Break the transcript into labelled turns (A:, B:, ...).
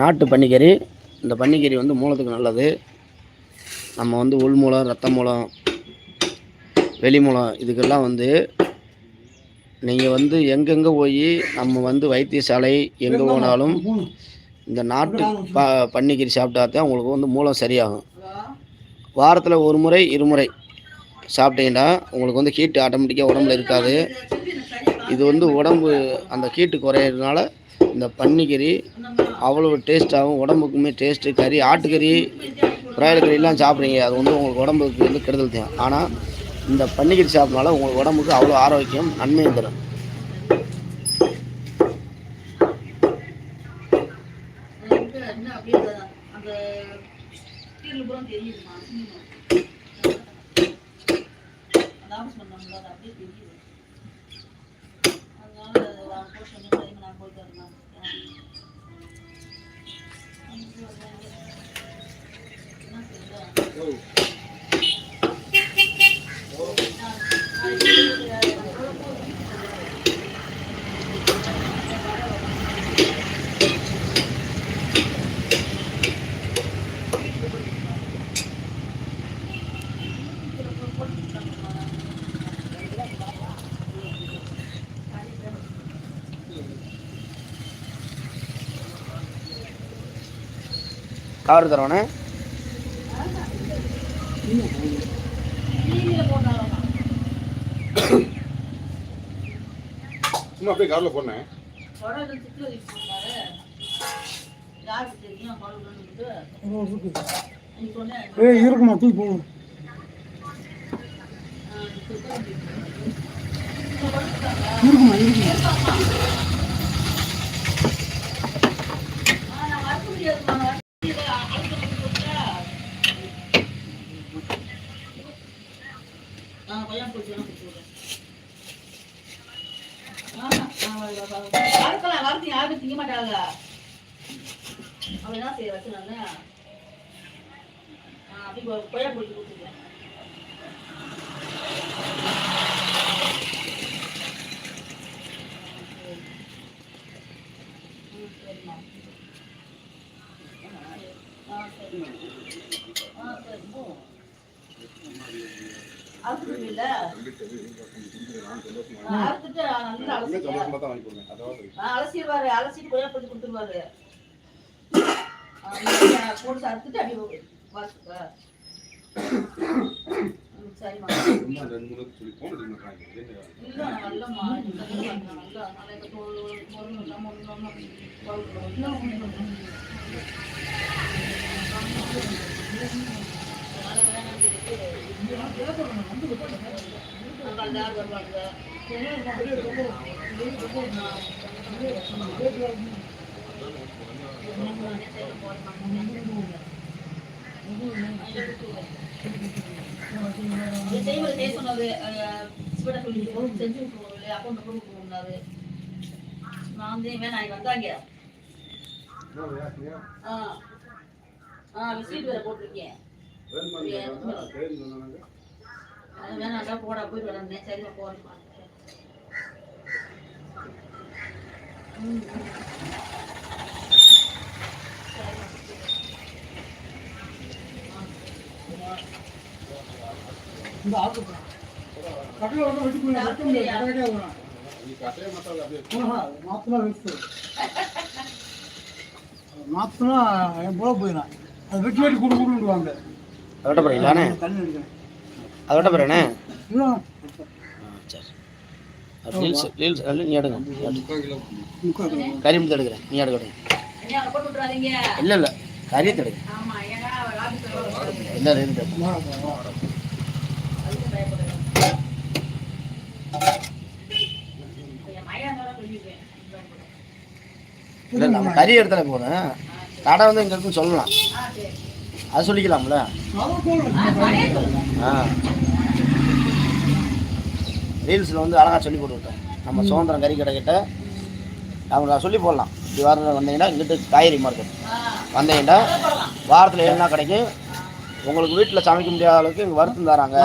A: நாட்டு பன்னிக்கறி. இந்த பன்னிக்கறி வந்து மூலத்துக்கு நல்லது. நம்ம வந்து உள் மூலம் ரத்த மூலம் வெளி மூலம் இதுக்கெல்லாம் வந்து நீங்கள் வந்து எங்கெங்கே போய் நம்ம வந்து வைத்தியசாலை எங்கே போனாலும் இந்த நாட்டு ப பன்னிக்கறி சாப்பிட்டா தான் உங்களுக்கு வந்து மூலம் சரியாகும். வாரத்தில் ஒரு முறை இருமுறை சாப்பிட்டீங்கன்னா உங்களுக்கு வந்து ஹீட்டு ஆட்டோமேட்டிக்காக உடம்புல இருக்காது. இது வந்து உடம்பு அந்த ஹீட்டு குறையிறதுனால இந்த பன்னிக்கறி அவ்வளோ டேஸ்ட்டாகவும் உடம்புக்குமே டேஸ்ட்டு கறி ஆட்டுக்கறி பிராய்லர் கறிலாம் சாப்பிட்றீங்க. அது வந்து உங்களுக்கு உடம்புக்கு வந்து கெடுதல் தேவை ஆனால் இந்த பன்னிக்கறி சாப்பிட்றனால உங்களுக்கு உடம்புக்கு அவ்வளோ ஆரோக்கியம் நன்மையும் தரும்.
B: என்ன
C: nagudan
B: na. Oh. இருப்பாரு யாருக்கு தெரியும் பழுதுன்னு நீ சொன்ன
D: ஏய் இருக்குமா தூக்கி போகும் இருக்குமா இருக்குமா?
B: வறுக்கலாம் வறுத்து யாரும் திங்க மாட்டாங்க அவன் என்ன செய்ய வச்சு நான் அப்படி கொய்யா போட்டு கொடுத்துருக்கேன் சரிம்மா. ஆ, சரிம்மா. ஆ, சரி, அலசிடுவாரு அலசிட்டு கொய்யா போட்டு கொடுத்துருவாரு போட்டு அறுத்துட்டு வாசிக்க சரிம்மா இல்ல செய்வது சொன்னது சிவட சொல்லி செஞ்சு விட்டுருவோம் அக்கௌண்ட் போட்டு விட்டுருவோம்னாரு நான் வந்து வேணாம் இங்க வந்தாங்க ஆ ஆ விசிட் வேற போட்டிருக்கேன். வேணாண்டா போடா போயிட்டு வரேன். சரிமா போறேன்.
D: இந்த ஆட்டு கடையில் வந்து வெட்டி போய் வெட்ட முடியாது வரும் போல போயிடும் அது வெட்டி வெட்டி குடு குடுவாங்க
A: அதோட போகிறீங்களாண்ணே அதோட போகிறேண்ணே சரி. ரீல்ஸ் ரீல்ஸ் நீ எடுங்க. கறி மட்டும் எடுக்கிறேன் நீ
B: விட்டுறாதீங்க.
A: இல்லை இல்லை. கறியை தடுங்க
B: ஆமா ஏன்னா ஆபீஸ்ல
A: இல்லை இருந்து இல்லை. நம்ம கறி எடுத்தாலே போதும் கடை வந்து இங்கே இருக்குன்னு சொல்லலாம்.
B: ஆ சரி.
A: அது சொல்லிக்கலாம்ல.
B: ஆ.
A: ரீல்ஸில் வந்து அழகாக சொல்லி போட்டு விட்டேன் நம்ம சுதந்திரம் கறி கடை கிட்ட. அவங்க சொல்லி போடலாம். இப்படி வாரம் வந்தீங்கன்னா இங்கிட்டு காய்கறி மார்க்கெட். வந்தீங்கன்னா வாரத்தில் நாள் கிடைக்கும் உங்களுக்கு வீட்டில் சமைக்க முடியாத அளவுக்கு இங்கே வறுத்து தராங்க.